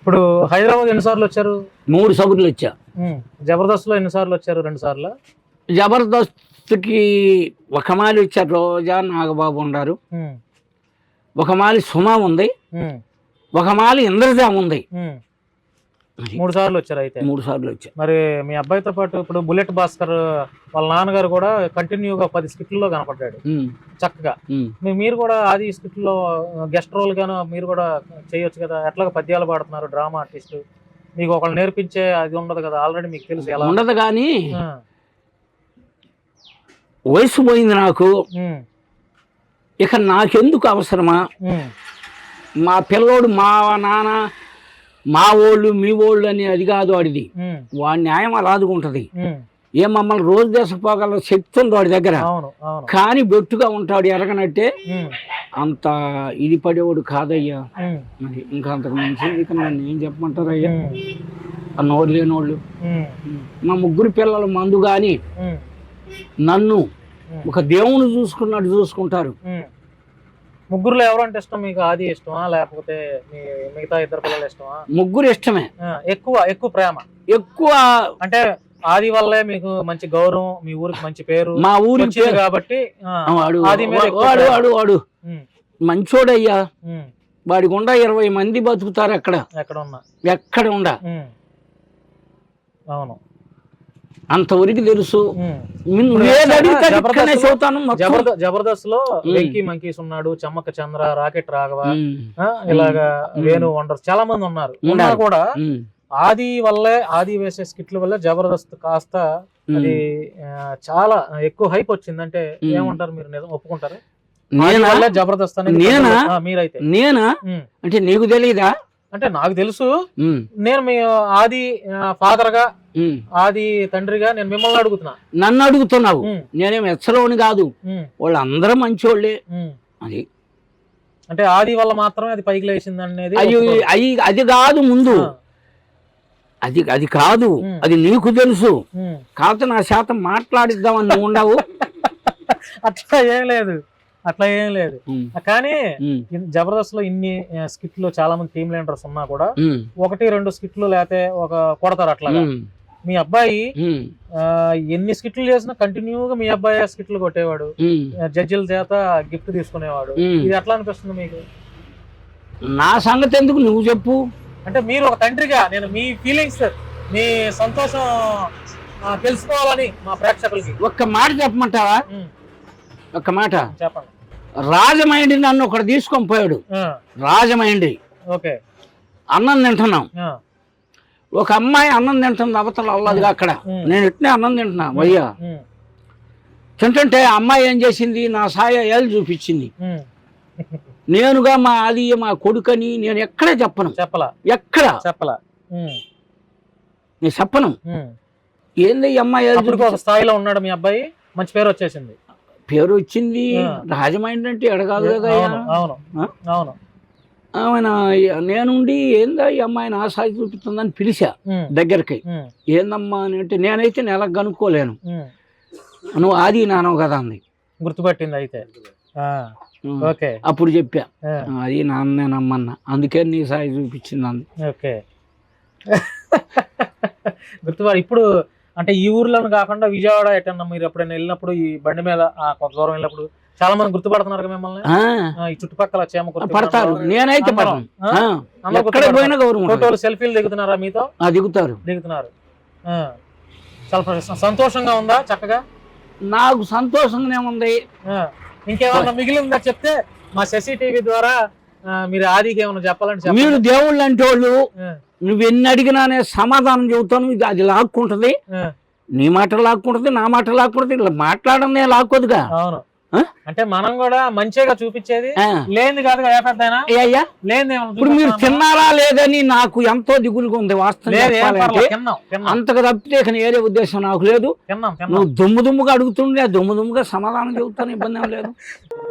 ఇప్పుడు హైదరాబాద్ ఎన్నిసార్లు వచ్చారు? మూడు సబుర్లు వచ్చా. జబర్దస్త్లో ఎన్నిసార్లు వచ్చారు రెండు సార్లు జబర్దస్త్కి ఒక మాలి వచ్చారు రోజా నాగబాబు ఉన్నారు ఒక మాలి సుమా ఉంది. ఒక మాలి ఇంద్రజా ఉంది. మూడు సార్లు వచ్చారు అయితే. మూడు సార్లు వచ్చా మరి మీ అబ్బాయితో పాటు ఇప్పుడు బుల్లెట్ భాస్కర్ వాళ్ళ నాన్నగారు కూడా కంటిన్యూగా పది స్కిట్లలో కనపడ్డాడు. చక్కగా. మీరు కూడా ఆది స్కిట్లో గెస్ట్ రోల్ గాను మీరు కూడా చేయొచ్చు కదా? ఎట్లాగ పద్యాలు పాడుతున్నారు డ్రామా ఆర్టిస్ట్? మీకు ఒకళ్ళు నేర్పించే అది ఉండదు కదా? ఆల్రెడీ మీకు తెలుసు ఎలా ఉండదు కానీ వయసు పోయింది నాకు. ఇక నాకెందుకు అవసరమా? మా పిల్లోడు మా నాన్న మా ఓళ్ళు మీ ఓళ్ళు అని అది కాదు వాడిది వాడి న్యాయం అలాది ఉంటుంది ఉమ్. ఏ మమ్మల్ని రోజు దేశపోగల శక్తి ఉంది వాడి దగ్గర. కానీ బెట్టుగా ఉంటాడు ఎరగనట్టే అంత ఇది పడేవాడు కాదయ్యా. మరి ఇంకా అంతకు మించి ఇక నన్ను ఏం చెప్పమంటారు అయ్యా నోరు లేనోళ్ళు. ఉమ్, మా ముగ్గురు పిల్లలు మందు కానీ నన్ను. ఒక దేవుని చూసుకున్నట్టు చూసుకుంటారు. ముగ్గురులో ఎవరంటే ఇష్టం? మీకు ఆది ఇష్టమా? లేకపోతే మీ మిగతా ఇద్దరు పిల్లలు ఇష్టమా? ముగ్గురు ఇష్టమే. ఎక్కువ ఎక్కువ ప్రేమ? ఎక్కువ అంటే ఆది వల్లే మీకు మంచి గౌరవం మీ ఊరికి మంచి పేరు మా ఊరి పేరు. కాబట్టి ఆది వాడు మంచోడయ్యా. వాడి గుండా ఇరవై మంది బతుకుతారు అక్కడ. ఎక్కడ ఉన్నా. ఎక్కడ ఉండ. అవును. అంతవరకు తెలుసు జబర్దస్త్లో. వెంకీ మంకీస్ ఉన్నాడు చమ్మక చంద్ర రాకెట్ రాఘవ ఇలాగా. వేణు వండర్స్ చాలా మంది ఉన్నారు ఉన్నా ఉన్నారు. కూడా ఆది వల్లే ఆది వేసే స్కిట్ల వల్ల జబర్దస్త్ కాస్త. అది చాలా ఎక్కువ హైప్ వచ్చింది అంటే. ఏమంటారు మీరు నిజం ఒప్పుకుంటారు జబర్దస్త్ నేనా? మీరైతే నేనా. అంటే నీకు తెలీదా అంటే నాకు తెలుసు నేను మీ ఆది ఫాదర్గా. ఆది తండ్రిగా నేను మిమ్మల్ని అడుగుతున్నా. నన్ను అడుగుతున్నావు. నేనేం ఎచ్చలోని కాదు. వాళ్ళందరూ మంచోళ్ళే. ఉమ్. అది. అంటే ఆది వల్ల మాత్రమే అది పైకి లేచింది అనేది అయ్యి ఒప్పుకోరు. అయి అది కాదు ముందు. అది అది కాదు. అది నీకు తెలుసు. కాకపోతే నా శాతం మాట్లాడిద్దామని నువ్వు ఉండవు. అట్లా ఏం లేదు. అట్లా ఏం లేదు. కానీ జబర్దస్త్లో ఇన్ని స్కిట్లు చాలా మంది టీమ్ లీడర్స్ ఉన్నా కూడా ఒకటి రెండు స్కిట్లు లేకపోతే ఒక కొడతారు అట్లాగా. ఉమ్, మీ అబ్బాయి ఎన్ని స్కిట్లు చేసినా కంటిన్యూగా మీ అబ్బాయి స్కిట్లు కొట్టేవాడు. జడ్జిల చేత గిఫ్ట్ తీసుకునేవాడు. ఇది ఎట్లా అనిపిస్తుంది మీకు? నా సంగతి ఎందుకు నువ్వు చెప్పు. అంటే మీరు ఒక తండ్రిగా నేను మీ ఫీలింగ్స్ మీ సంతోషం తెలుసుకోవాలని మా ప్రేక్షకులకి. ఒక్క మాట చెప్పమంటావా? ఒక్క మాట. చెప్పండి. రాజమైండి నన్ను ఒకడు తీసుకొని పోయాడు. రాజమైండి ఓకే. అన్నం తింటున్నాం. ఒక అమ్మాయి అన్నం తింటుంది అవతల అల్లదిగా అక్కడ. నేను ఇట్నే అన్నం తింటున్నా వయ్యా. ఉమ్, తింటుంటే అమ్మాయి ఏం చేసింది? నా సాయ ఏళ్ళు చూపించింది. నేనుగా మా అది మా కొడుకని నేను ఎక్కడే చెప్పను. చెప్పలా. ఎక్కడ? చెప్పలా. నేను చెప్పను. ఏంది అమ్మాయి స్థాయిలో ఉన్నాడు మీ అబ్బాయి. మంచి పేరు వచ్చేసింది. పేరు వచ్చింది. అంటే ఎడగాదు కదా అవును? అవును. ఆమెన నేనుండి ఏందా ఈ అమ్మాయిని ఆశాయి చూపిస్తుందని పిలిచా దగ్గరికి. ఏందమ్మా అని అంటే నేనైతే నెలకు కనుక్కోలేను. నువ్వు ఆది నానవు కదా అంది. గుర్తుపట్టింది అయితే. ఓకే. అప్పుడు చెప్పా అది నాన్నేనమ్మన్న అందుకే నీ సాయి చూపించింది అంది. ఓకే. గుర్తుపడి ఇప్పుడు అంటే ఈ ఊర్లోనే కాకుండా విజయవాడ ఎటన్నా మీరు ఎప్పుడైనా వెళ్ళినప్పుడు ఈ బండి మీద ఆ కొంత దూరం వెళ్ళినప్పుడు చాలా మంది గుర్తుపడుతున్నారు మిమ్మల్ని? ఈ చుట్టుపక్కల చేమ పడతారు. నేనైతే గుర్తుపడతారు. పోయినా గౌరవం. ఫోటోలు సెల్ఫీలు దిగుతున్నారా మీతో? దిగుతారు. దిగుతున్నారు. చాలా సంతోషంగా ఉందా చక్కగా? నాకు సంతోషంగానే ఉంది. ఇంకేమన్నా మిగిలిందా చెప్తే మా శశి టీవీ ద్వారా మీరు ఆదికి ఏమన్నా చెప్పాలంటే. మీరు దేవుళ్ళు అంటే వాళ్ళు నువ్వు ఎన్ని అడిగినా నేను సమాధానం చెబుతాను. ఇది అది లాక్కుంటది. నీ మాట లాక్కుంటది నా మాట లాక్కుంటది. ఇలా మాట్లాడనే లాక్కోదుగా. అవును? అంటే మనం కూడా మంచిగా చూపించేది ఆ, లేనిది కాదు అయ్యా? ఏమన్నా ఇప్పుడు మీరు? తిన్నారా లేదని నాకు ఎంతో దిగులుగా ఉంది వాస్తవం లేదు అంతకు తప్పితే వేరే ఉద్దేశం నాకు లేదు. నువ్వు దుమ్ము దుమ్ముగా అడుగుతుండే దుమ్ము దుమ్ముగా సమాధానం చెబుతాను ఇబ్బంది లేదు.